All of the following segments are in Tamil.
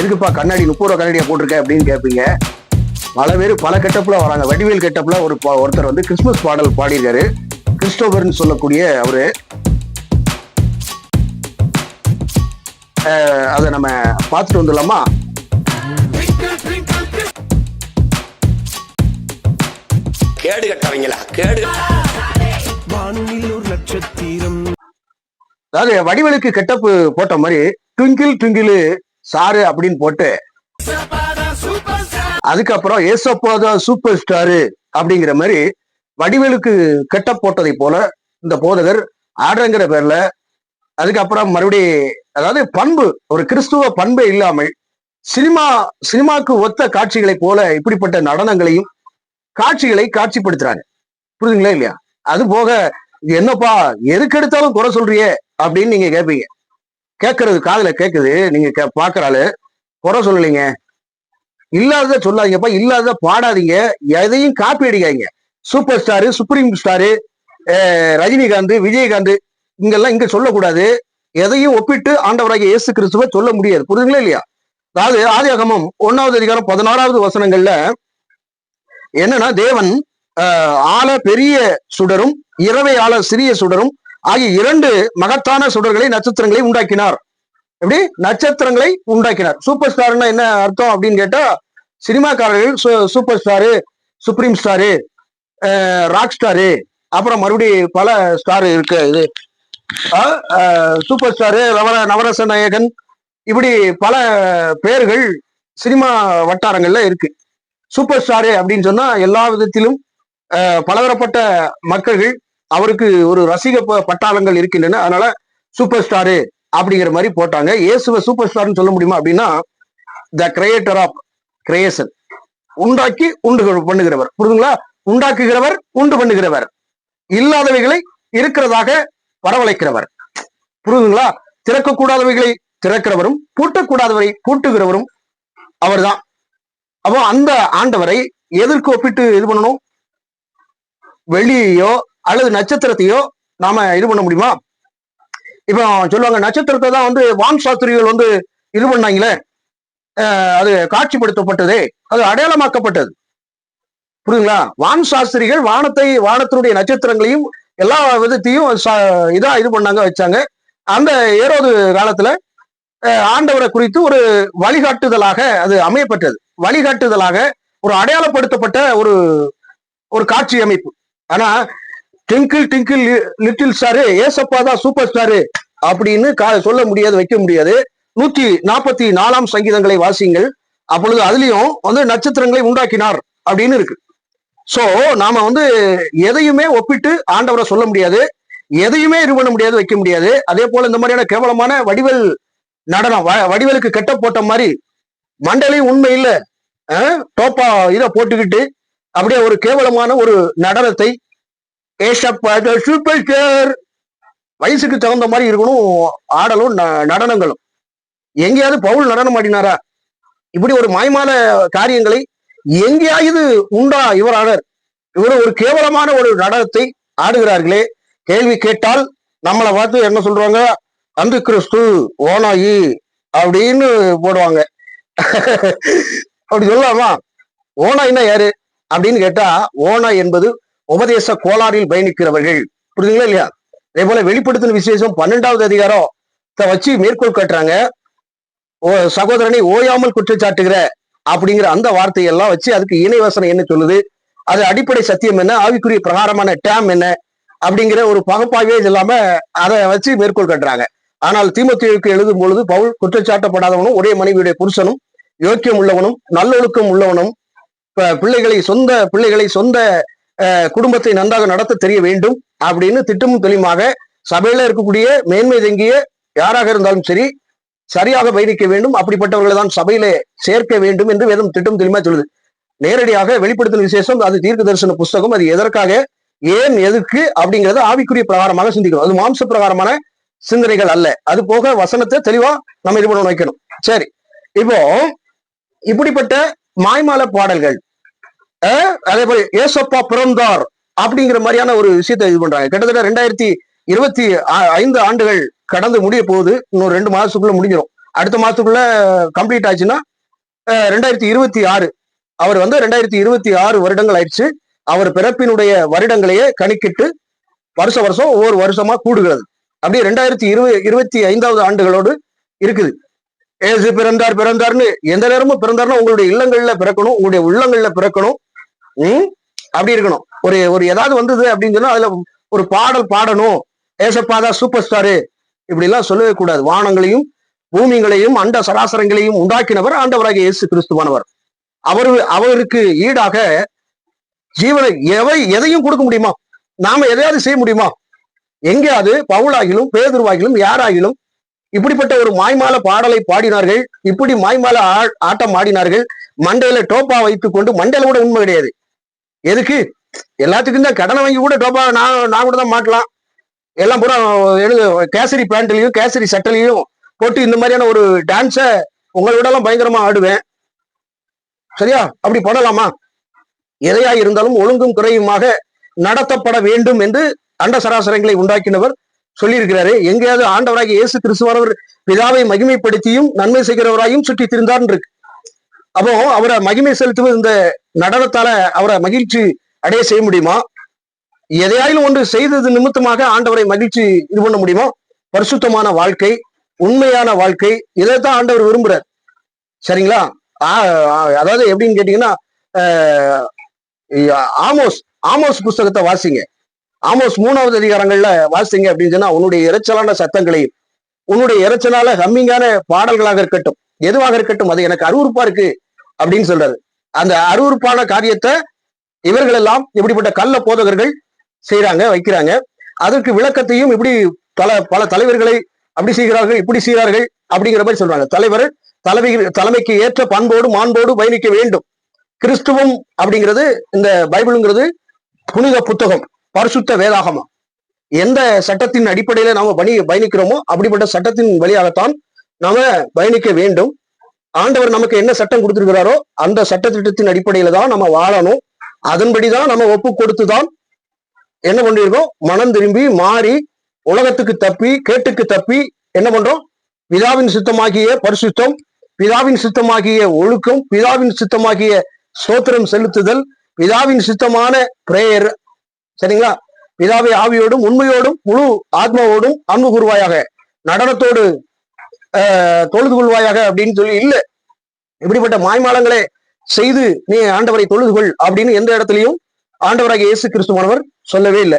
எதுக்குப்பா கண்ணாடி முப்பது ரூபா கண்ணாடியா போட்டிருக்க அப்படின்னு கேட்பீங்க பல பேர் பல கெட்டப்ல வராங்க. வடிவேல் கெட்டப்ல ஒரு ஒருத்தர் வந்து கிறிஸ்துமஸ் பாடல் பாடியிருக்காரு. கிறிஸ்டோபர்னு சொல்லக்கூடிய அவரு. அதை நம்ம பார்த்துட்டு வந்துடலாமா? கேடு கட்டவங்களா கேடு. வானில் ஒரு அதாவது வடிவேலுக்கு கெட்டப்பு போட்ட மாதிரி ட்விங்கிள் ட்விங்கிள் சாரு அப்படின்னு போட்டு அதுக்கப்புறம் ஏசப்பாதா சூப்பர் ஸ்டாரு அப்படிங்கிற மாதிரி வடிவேலுக்கு கெட்டப் போட்டதை போல இந்த போதகர் ஆடுறங்கிற பேர்ல அதுக்கப்புறம் மறுபடி அதாவது பண்பு ஒரு கிறிஸ்துவ பண்பே இல்லாமல் சினிமா சினிமாக்கு ஒத்த காட்சிகளை போல இப்படிப்பட்ட நடனங்களையும் காட்சிகளை காட்சிப்படுத்துறாங்க புரியுதுங்களா இல்லையா? அது போக என்னப்பா எதுக்கு எடுத்தாலும் குறை சொல்றியே அப்படின்னு நீங்க கேட்பீங்க கேட்கறது காதல கேட்குது நீங்க கே- பார்க்கற குறை சொல்லலைங்க. இல்லாதத சொல்லாதீங்கப்பா. இல்லாதத பாடாதீங்க. எதையும் காப்பி அடிக்காதீங்க. Super star supreme star Rajinikanth Vijayakanth இங்கெல்லாம் இங்க சொல்லக்கூடாது. எதையும் ஒப்பிட்டு ஆண்டவராகிய இயேசு கிறிஸ்துவ சொல்ல முடியாது. புரியுதுங்களா இல்லையா? அதாவது ஆதியாகமம் ஒன்னாவது அதிகாரம் பதினாறாவது வசனங்கள்ல என்னன்னா தேவன் ஆள பெரிய சுடரும் இரவை ஆள சிறிய சுடரும் ஆகிய இரண்டு மகத்தான சுடர்களை நட்சத்திரங்களை உண்டாக்கினார். எப்படி? நட்சத்திரங்களை உண்டாக்கினார். சூப்பர் ஸ்டார்னா என்ன அர்த்தம் அப்படின்னு கேட்டா சினிமாக்காரர்கள் சூ- super star supreme star rock star அப்புறம் மறுபடி பல ஸ்டார் இருக்கு. இது சூப்பர் ஸ்டாரு நவர நவரச நாயகன் இப்படி பல பேர்கள் சினிமா வட்டாரங்கள்ல இருக்கு. சூப்பர் ஸ்டாரு அப்படின்னு சொன்னா எல்லா விதத்திலும் பலதரப்பட்ட மக்கள்கள் அவருக்கு ஒரு ரசிக ப- பட்டாளங்கள் இருக்கின்றன. அதனால சூப்பர் ஸ்டாரு அப்படிங்கிற மாதிரி போட்டாங்க. இயேசுவை சூப்பர் ஸ்டார்னு சொல்ல முடியுமா அப்படின்னா த கிரியேட்டர் ஆஃப் கிரியேஷன் உண்டாக்கி உண்டு பண்ணுகிறவர். புரியுதுங்களா? உண்டாக்குகிறவர் உண்டு பண்ணுகிறவர். இல்லாதவைகளை இருக்கிறதாக வரவழைக்கிறவர். புரியுதுங்களா? திறக்கக்கூடாதவைகளை திறக்கிறவரும் பூட்டக்கூடாதவரை பூட்டுகிறவரும் அவர்தான். அப்போ அந்த ஆண்டவரை எதற்கு ஒப்பிட்டு இது பண்ணணும்? வெளியோ அல்லது நட்சத்திரத்தையோ நாம இது பண்ண முடியுமா? இப்போ சொல்லுவாங்க நட்சத்திரத்தை தான் வந்து வான் சாஸ்திரிகள் வந்து இது பண்ணாங்களே. அது காட்சிப்படுத்தப்பட்டதே அது அடையாளமாக்கப்பட்டது. புரியுதுங்களா? வான் சாஸ்திரிகள் வானத்தை வானத்தினுடைய நட்சத்திரங்களையும் எல்லா விதத்தையும் இதா இது பண்ணாங்க வச்சாங்க. அந்த ஏரோது காலத்துல ஆண்டவரை குறித்து ஒரு வழிகாட்டுதலாக அது அமையப்பட்டது. வழிகாட்டுதலாக ஒரு அடையாளப்படுத்தப்பட்ட ஒரு ஒரு காட்சி அமைப்பு. ஆனா டிங்கிள் டிங்கிள் லிட்டில் ஸ்டாரு ஏசப்பா தான் சூப்பர் ஸ்டாரு அப்படின்னு கா- சொல்ல முடியாது வைக்க முடியாது. நூத்தி நாற்பத்தி நாலாம் சங்கீதங்களை வாசியுங்கள் அப்பொழுது அதுலயும் வந்து நட்சத்திரங்களை உண்டாக்கினார் அப்படின்னு இருக்கு. சோ நாம வந்து எதையுமே ஒப்பிட்டு ஆண்டவரை சொல்ல முடியாது. எதையுமே இது பண்ண முடியாது வைக்க முடியாது. அதே போல இந்த மாதிரியான கேவலமான வடிவல் நடனம் வ- கெட்ட போட்ட மாதிரி மண்டலையும் உண்மை இல்லை. டோப்பா இதை போட்டுக்கிட்டு அப்படியே ஒரு கேவலமான ஒரு நடனத்தை ஏசப்பா சூப்பர் ஸ்டார் வயசுக்கு தகுந்த மாதிரி இருக்கணும் ஆடலும் ந- நடனங்களும். எங்கேயாவது பவுல் நடனம் ஆடினாரா? இப்படி ஒரு மாய்மான காரியங்களை எங்கேயாவது உண்டா? இவர் ஆடர் இவர் ஒரு கேவலமான ஒரு நடனத்தை ஆடுகிறார்களே. கேள்வி கேட்டால் நம்மளை பார்த்து என்ன சொல்றாங்க? அந்த கிறிஸ்து ஓனாயி அப்படின்னு போடுவாங்க. அப்படி சொல்லலாமா ஓனாயின்னா யாரு? அப்படின்னு கேட்டா ஓனாய் என்பது உபதேச கோளாறில் பயணிக்கிறவர்கள். புரியுதுங்களா இல்லையா? அதே போல வெளிப்படுத்தின விசேஷம் பன்னெண்டாவது அதிகாரம் வச்சு மேற்கோள் காட்டுறாங்க. ஓ சகோதரனை ஓயாமல் குற்றச்சாட்டுகிற அப்படிங்கிற அந்த வார்த்தையெல்லாம் வச்சு அதுக்கு இணைவசனம் என்ன சொல்லுது? அது அடிப்படை சத்தியம் என்ன? ஆவிக்குரிய பிரகாரமான டேம் என்ன? அப்படிங்கிற ஒரு பகுப்பாகவே இது இல்லாம அதை வச்சு மேற்கோள் கட்டுறாங்க. ஆனால் தீமோத்தேயுக்கு எழுதும் பொழுது பவுல் குற்றச்சாட்டப்படாதவனும் ஒரே மனைவியுடைய புருஷனும் யோக்கியம் உள்ளவனும் நல்லொழுக்கம் உள்ளவனும் பிள்ளைகளை சொந்த பிள்ளைகளை சொந்த குடும்பத்தை நன்றாக நடத்த தெரிய வேண்டும் அப்படின்னு திட்டமும் தெளிவாக சபையில இருக்கக்கூடிய மேன்மை தங்கிய யாராக இருந்தாலும் சரி சரியாக பயணிக்க வேண்டும். அப்படிப்பட்டவர்களை தான் சபையில சேர்க்க வேண்டும் என்று வேதம் திட்டம் தெளிவா சொல்லுது. நேரடியாக வெளிப்படுத்தின விசேஷம் அது தீர்க்க தரிசன புஸ்தகம் அது எதற்காக ஏன் எதுக்கு அப்படிங்கறத ஆவிக்குரிய பிரகாரமாக சிந்திக்கணும். அது மாம்ச பிரகாரமான சிந்தனைகள் அல்ல. அது போக வசனத்தை தெளிவா நம்ம இது பண்ண வைக்கணும். சரி. இப்போ இப்படிப்பட்ட மாய்மால பாடல்கள் அதே போல ஏசப்பா பிறந்தார் அப்படிங்கிற மாதிரியான ஒரு விஷயத்தை இது பண்றாங்க. கிட்டத்தட்ட ரெண்டாயிரத்தி இருபத்தி ஐந்து ஆண்டுகள் கடந்து முடிய போகுது. இன்னொரு ரெண்டு மாதத்துக்குள்ள முடிஞ்சிடும் அடுத்த மாதத்துக்குள்ள கம்ப்ளீட் ஆச்சுன்னா அஹ், ரெண்டாயிரத்தி இருபத்தி ஆறு. அவர் வந்து ரெண்டாயிரத்தி இருபத்தி ஆறு வருடங்கள் ஆயிடுச்சு. அவர் பிறப்பினுடைய வருடங்களையே கணக்கிட்டு வருஷ வருஷம் ஒவ்வொரு வருஷமா கூடுகிறது. அப்படியே ரெண்டாயிரத்தி இருபது இருபத்தி ஐந்தாவது ஆண்டுகளோடு இருக்குது. ஏசு பிறந்தார் பிறந்தார்னு எந்த நேரமும் பிறந்தார்னா உங்களுடைய இல்லங்கள்ல பிறக்கணும் உங்களுடைய உள்ளங்கள்ல பிறக்கணும். உம் அப்படி இருக்கணும். ஒரு ஒரு ஏதாவது வந்தது அப்படின்னு சொன்னா அதுல ஒரு பாடல் பாடணும். ஏசப்பாதா சூப்பர் ஸ்டாரு இப்படி எல்லாம் சொல்லவே கூடாது. வானங்களையும் பூமிகளையும் அண்ட சராசரங்களையும் உண்டாக்கினவர் ஆண்டவராக இயேசு கிறிஸ்துவானவர். அவர் அவருக்கு ஈடாக ஜீவனை எவை எதையும் கொடுக்க முடியுமா? நாம எதையாவது செய்ய முடியுமா? எங்கேயாவது பவுலாகிலும் பேதுருவாகிலும் யாராகிலும் இப்படிப்பட்ட ஒரு மாய்மால பாடலை பாடினார்கள். இப்படி மாய்மால ஆ- ஆட்டம் ஆடினார்கள். மண்டையில டோப்பா வைத்துக் கொண்டு மண்டையில கூட உண்மை கிடையாது. எதுக்கு? எல்லாத்துக்கும் தான் கடனை வாங்கி கூட டோபா நான் நான் கூட தான் மாட்டலாம். எல்லாம் பூரா எழுது கேசரி பேண்ட்லையும் கேசரி சட்டலையும் போட்டு இந்த மாதிரியான ஒரு டான்ஸை உங்களோட எல்லாம் பயங்கரமா ஆடுவேன். சரியா? அப்படி பண்ணலாமா? எதையா இருந்தாலும் ஒழுங்கும் குறையுமாக நடத்தப்பட வேண்டும் என்று அண்ட சராசரங்களை உண்டாக்கினவர் சொல்லியிருக்கிறாரு. எங்கேயாவது ஆண்டவராக இயேசு கிறிஸ்துவானவர் பிதாவை மகிமைப்படுத்தியும் நன்மை செய்கிறவராயும் சுற்றி திரிந்தார் இருக்கு அப்போ அவரை மகிமை செலுத்துவது இந்த நடனத்தால அவரை மகிழ்ச்சி அடைய செய்ய முடியுமா? எதையாயிலும் ஒன்று செய்தது நிமித்தமாக ஆண்டவரை மகிழ்ச்சி இது பண்ண முடியுமா? பரிசுத்தமான வாழ்க்கை உண்மையான வாழ்க்கை இதைத்தான் ஆண்டவர் விரும்புறார். சரிங்களா? ஆ- அதாவது எப்படின்னு கேட்டீங்கன்னா ஆமோஸ் ஆமோஸ் புஸ்தகத்தை வாசிங்க. ஆமோஸ் மூணாவது அதிகாரங்கள்ல வாசிங்க அப்படின்னு சொன்னா உன்னுடைய இறைச்சலான சத்தங்களையும் உன்னுடைய இறைச்சலால ஹம்மிங்கான பாடல்களாக இருக்கட்டும். எதுவாக இருக்கட்டும் அது எனக்கு அருவருப்பா இருக்கு அப்படின்னு சொல்றாரு. அந்த அருவருப்பான காரியத்தை இவர்கள் எல்லாம் இப்படிப்பட்ட கள்ள போதகர்கள் செய்யறாங்க வைக்கிறாங்க. அதற்கு விளக்கத்தையும் இப்படி பல பல தலைவர்களை அப்படி செய்கிறார்கள் இப்படி செய்கிறார்கள் அப்படிங்கிற மாதிரி சொல்றாங்க. தலைவர் தலைமை தலைமைக்கு ஏற்ற பண்போடு மாண்போடு பயணிக்க வேண்டும். கிறிஸ்துவம் அப்படிங்கிறது இந்த பைபிளுங்கிறது புனித புத்தகம் பரிசுத்த வேதாகமா எந்த சட்டத்தின் அடிப்படையில நாம பணி பயணிக்கிறோமோ அப்படிப்பட்ட சட்டத்தின் வழியாகத்தான் நாம பயணிக்க வேண்டும். ஆண்டவர் நமக்கு என்ன சட்டம் கொடுத்திருக்கிறாரோ அந்த சட்டத்திட்டத்தின் அடிப்படையில தான் நம்ம வாழணும். அதன்படிதான் நம்ம ஒப்பு கொடுத்துதான் என்ன பண்ணிருக்கோம் மனம் திரும்பி மாறி உலகத்துக்கு தப்பி கேட்டுக்கு தப்பி என்ன பண்றோம்? பிதாவின் சித்தமாகிய பரிசுத்தம் பிதாவின் சித்தமாகிய ஒழுக்கம் பிதாவின் சித்தமாகிய சோத்திரம் செலுத்துதல் பிதாவின் சித்தமான பிரேயர் சரிங்களா? பிதாவை ஆவியோடும் உண்மையோடும் முழு ஆத்மாவோடும் அன்பு கூறுவாயாக. நடனத்தோடு தொழுது கொள்வாயாக அப்படின்னு சொல்லி இல்ல இப்படிப்பட்ட மாய்மாலங்களே செய்து நீ ஆண்டவரை தொழுது கொள் அப்படின்னு எந்த இடத்துலயும் ஆண்டவராக இயேசு கிறிஸ்துவானவர் சொல்லவே இல்லை.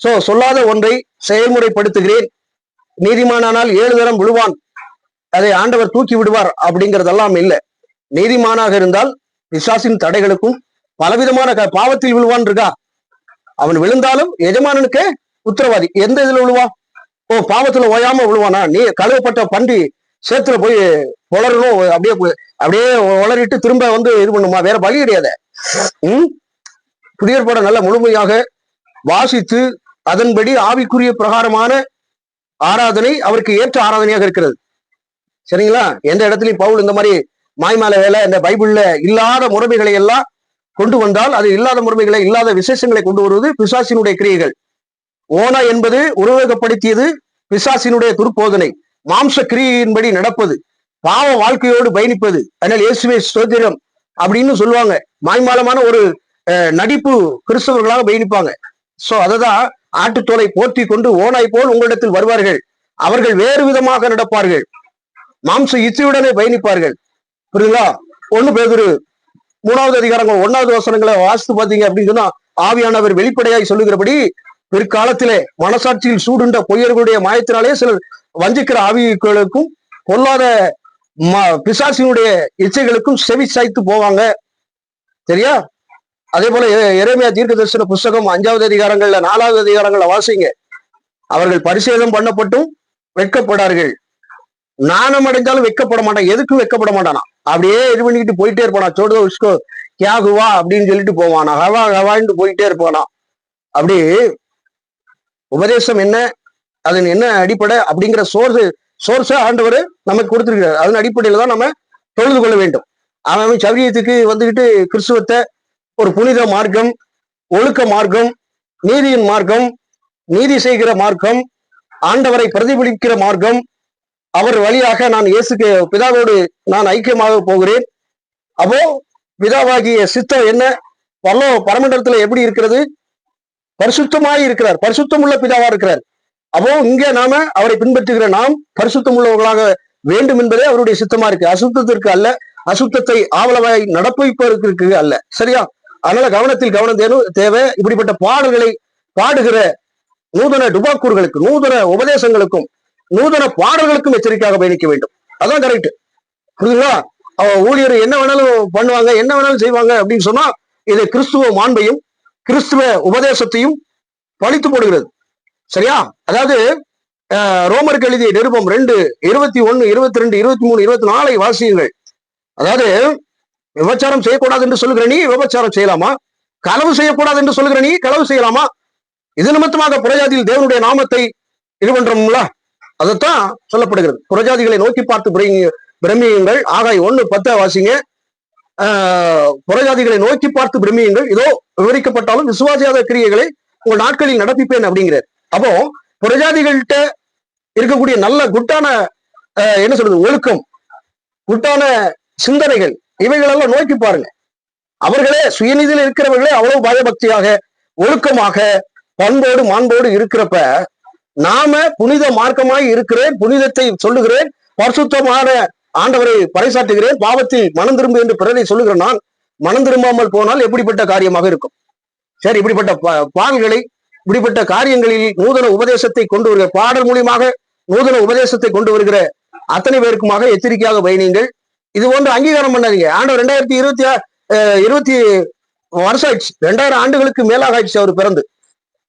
சோ சொல்லாத ஒன்றை செயல்முறைப்படுத்துகிறேன். நீதிமானானால் ஏழு தரம் விழுவான். அதை ஆண்டவர் தூக்கி விடுவார் அப்படிங்கறதெல்லாம் இல்லை. நீதிமானாக இருந்தால் விசாசின் தடைகளுக்கும் பலவிதமான பாவத்தில் விழுவான் இருக்கா? அவன் விழுந்தாலும் எஜமானனுக்கு உத்தரவாதி. எந்த இதுல விழுவான்? ஓ பாவத்துல ஓயாம விழுவானா? நீ கழுவப்பட்ட பண்டி சேத்துல போய் உளரணும் அப்படியே போய்- அப்படியே உளறிட்டு திரும்ப வந்து இது பண்ணுமா? வேற வழி கிடையாது. உம் புதிய படம் நல்ல முழுமையாக வாசித்து அதன்படி ஆவிக்குரிய பிரகாரமான ஆராதனை அவருக்கு ஏற்ற ஆராதனையாக இருக்கிறது. சரிங்களா? எந்த இடத்துலயும் பவுல் இந்த மாதிரி மாய்மால வேலை இந்த பைபிள்ல இல்லாத முறைமைகளை எல்லாம் கொண்டு வந்தால் அது இல்லாத முறைமைகளை இல்லாத விசேஷங்களை கொண்டு வருவது பிசாசினுடைய கிரியைகள். ஓனா என்பது உருவகப்படுத்தியது பிசாசினுடைய துர்போதனை. மாம்ச கிரியையின்படி நடப்பது. பாவ வாழ்க்கையோடு பயணிப்பது. அதனால் இயேசுவே ஸ்தோத்திரம் அப்படின்னு சொல்லுவாங்க. மாய்மாலமான ஒரு அஹ், நடிப்பு கிறிஸ்தவர்களாக பயணிப்பாங்க. சோ அததான் ஆட்டுத்தோலை போர்த்தி கொண்டு ஓனாய் போல் உங்களிடத்தில் வருவார்கள். அவர்கள் வேறு விதமாக நடப்பார்கள். மாம்ச இச்சையுடனே பயணிப்பார்கள். புரியுங்களா ஒண்ணு பேதுரு மூணாவது அதிகாரங்கள் ஒன்னாவது வசனங்களை வாசித்து பாத்தீங்க அப்படின்னு சொன்னா ஆவியானவர் வெளிப்படையாய் சொல்லுகிறபடி பிற்காலத்திலே மனசாட்சியில் சூடுண்ட பொய்யர்களுடைய மாயத்தினாலே சிலர் வஞ்சிக்கிற ஆவிகளுக்கும் பொல்லாத ம- பிசாசினுடைய இச்சைகளுக்கும் செவி சாய்த்து போவாங்க. சரியா? அதே போல இறைமையா தீர்க்க தரிசன புஸ்தகம் அஞ்சாவது அதிகாரங்கள்ல நாலாவது அதிகாரங்கள்ல வாசிங்க. அவர்கள் பரிசேதம் பண்ணப்பட்டும் வெட்கப்படார்கள். நாணம் அடைஞ்சாலும் வெட்கப்பட மாட்டான். எதுக்கும் வெட்கப்பட மாட்டானா? அப்படியே இது பண்ணிக்கிட்டு போயிட்டே இருப்பானா. சோடுதோ உஸ்கோ கியாகுவா அப்படின்னு சொல்லிட்டு போவானா. ஹவா ஹவான்னு போயிட்டே இருப்பானா. அப்படி உபதேசம் என்ன? அதன் என்ன அடிப்படை? அப்படிங்கிற சோர்ஸ் சோர்ஸை ஆண்டவர் நமக்கு கொடுத்துருக்கிறார். அதன் அடிப்படையில தான் நம்ம தொழுது கொள்ள வேண்டும். அவன் சௌரியத்துக்கு வந்துக்கிட்டு கிறிஸ்துவத்தை ஒரு புனித மார்க்கம் ஒழுக்க மார்க்கம் நீதியின் மார்க்கம் நீதி செய்கிற மார்க்கம் ஆண்டவரை பிரதிபலிக்கிற மார்க்கம் அவர் வழியாக நான் இயேசுக்கு பிதாவோடு நான் ஐக்கியமாக போகிறேன். அப்போ பிதாவாகிய சித்தம் என்ன? பல்லோ பரமண்டலத்துல எப்படி இருக்கிறது? பரிசுத்தமாய் இருக்கிறார். பரிசுத்தம் உள்ள பிதாவா இருக்கிறார். அப்போ இங்கே நாம அவரை பின்பற்றுகிற நாம் பரிசுத்தம் உள்ளவர்களாக வேண்டும் என்பதே அவருடைய சித்தமா இருக்கு. அசுத்தத்திற்கு அல்ல அசுத்தத்தை ஆவலவாய் நடப்பிப்பதற்கு அல்ல. சரியா? அதனால கவனத்தில் கவனம் தேவை தேவை. இப்படிப்பட்ட பாடல்களை பாடுகிற நூதன டுபாக்கூர்களுக்கு நூதன உபதேசங்களுக்கும் நூதன பாடல்களுக்கும் எச்சரிக்கையாக பயணிக்க வேண்டும். அதான் கரெக்ட் புரியுதுங்களா? அவ ஊழியர் என்ன வேணாலும் பண்ணுவாங்க என்ன வேணாலும் செய்வாங்க அப்படின்னு சொன்னா இது கிறிஸ்துவ மாண்பையும் கிறிஸ்துவ உபதேசத்தையும் பழித்து போடுகிறது. சரியா? அதாவது அஹ், ரோமருக்கு எழுதிய நிருபம் ரெண்டு இருபத்தி ஒன்னு இருபத்தி ரெண்டு இருபத்தி மூணு இருபத்தி நாலை வாசியுங்கள். அதாவது விபச்சாரம் செய்யக்கூடாது என்று சொல்லுகிற நீ விபச்சாரம் செய்யலாமா? களவு செய்யக்கூடாது என்று சொல்லுகிற நீ களவு செய்யலாமா? இது நிமித்தமாக புறஜாதியில் தேவனுடைய நாமத்தை இது பண்றோம்ல அதைத்தான் சொல்லப்படுகிறது. புறஜாதிகளை நோக்கி பார்த்து பிரமியுங்கள். ஆகாய் ஒண்ணு பத்த வாசிங்க. புறஜாதிகளை நோக்கி பார்த்து பிரமியுங்கள் இதோ விவரிக்கப்பட்டாலும் விசுவாசியாத கிரியைகளை உங்கள் நாட்களில் நடப்பிப்பேன் அப்படிங்கிறார். அப்போ புறஜாதிகள்கிட்ட இருக்கக்கூடிய நல்ல குட்டான என்ன சொல்றது ஒழுக்கம் குட்டான சிந்தனைகள் இவைகளெல்லாம் நோக்கி பாருங்க. அவர்களே சுயநிதியில் இருக்கிறவர்களே அவ்வளவு பயபக்தியாக ஒழுக்கமாக பண்போடு மாண்போடு இருக்கிறப்ப நாம புனித மார்க்கமாய் இருக்கிறேன் புனிதத்தை சொல்லுகிறேன் பரிசுத்தமான ஆண்டவரை பறைசாட்டுகிறேன் பாவத்தில் மனம் திரும்பு என்று பிறரை சொல்லுகிற நான் மனம் திரும்பாமல் போனால் எப்படிப்பட்ட காரியமாக இருக்கும்? சரி இப்படிப்பட்ட பா- பாடல்களை இப்படிப்பட்ட காரியங்களில் நூதன உபதேசத்தை கொண்டு வருகிற பாடல் மூலியமாக நூதன உபதேசத்தை கொண்டு வருகிற அத்தனை பேருக்குமாக எச்சரிக்கையாக பயணியுங்கள். இது போன்று அங்கீகாரம் பண்ணாதீங்க. ஆண்டவர் ரெண்டாயிரத்தி இருபத்தி இருபத்தி வருஷம் ஆயிடுச்சு. ரெண்டாயிரம் ஆண்டுகளுக்கு மேலாக ஆயிடுச்சு அவர் பிறந்து.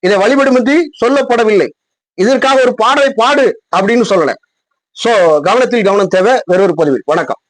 இதை வழிபடுமின்றி சொல்லப்படவில்லை. இதற்காக ஒரு பாடலை பாடு அப்படின்னு சொல்லலை. சோ கவனத்தில் கவனம் தேவை. வேறொரு பதிவில். வணக்கம்.